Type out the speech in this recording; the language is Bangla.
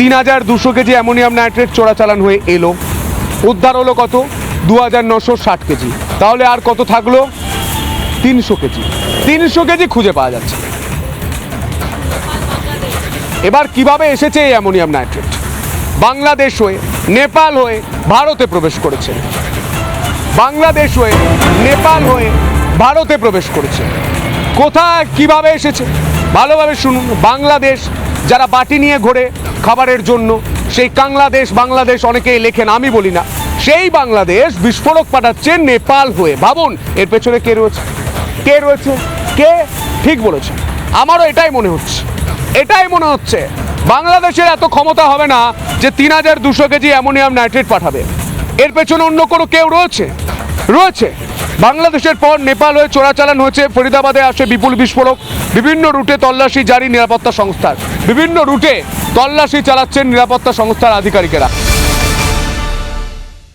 তিন হাজার দুশো কেজি অ্যামোনিয়াম নাইট্রেট চোরাচালান হয়ে এলো। উদ্ধার হলো কত? দু হাজার নশো ষাট কেজি। তাহলে আর কত থাকল? তিনশো কেজি। তিনশো কেজি খুঁজে পাওয়া যাচ্ছে। এবার কীভাবে এসেছে এই অ্যামোনিয়াম নাইট্রেট? বাংলাদেশ হয়ে, নেপাল হয়ে, ভারতে প্রবেশ করেছে। বাংলাদেশ হয়ে, নেপাল হয়ে, ভারতে প্রবেশ করেছে। কোথায়, কীভাবে এসেছে? ভালোভাবে শুনুন। বাংলাদেশ যারা বাটি নিয়ে ঘোরে খাবারের জন্য, সেই কাংলাদেশ, বাংলাদেশ অনেকেই লেখেন, আমি বলি না। সেই বাংলাদেশ বিস্ফোরক পাঠাচ্ছে নেপাল হয়ে। ভাবুন, এর পেছনে কে রয়েছে? কে রয়েছে? কে? ঠিক বলেছে। আমারও এটাই মনে হচ্ছে। এটাই মনে হচ্ছে। বাংলাদেশের এত ক্ষমতা হবে না যে তিন হাজার দুশো কেজি অ্যামোনিয়াম নাইট্রেট পাঠাবে। এর পেছনে অন্য কোনো কেউ রয়েছে? রয়েছে। বাংলাদেশের পর নেপাল হয়ে চোরাচালান হয়েছে। ফরিদাবাদে আসে বিপুল বিস্ফোরক। বিভিন্ন রুটে তল্লাশি জারি নিরাপত্তা সংস্থার। বিভিন্ন রুটে তল্লাশি চালাচ্ছেন নিরাপত্তা সংস্থার আধিকারিকেরা।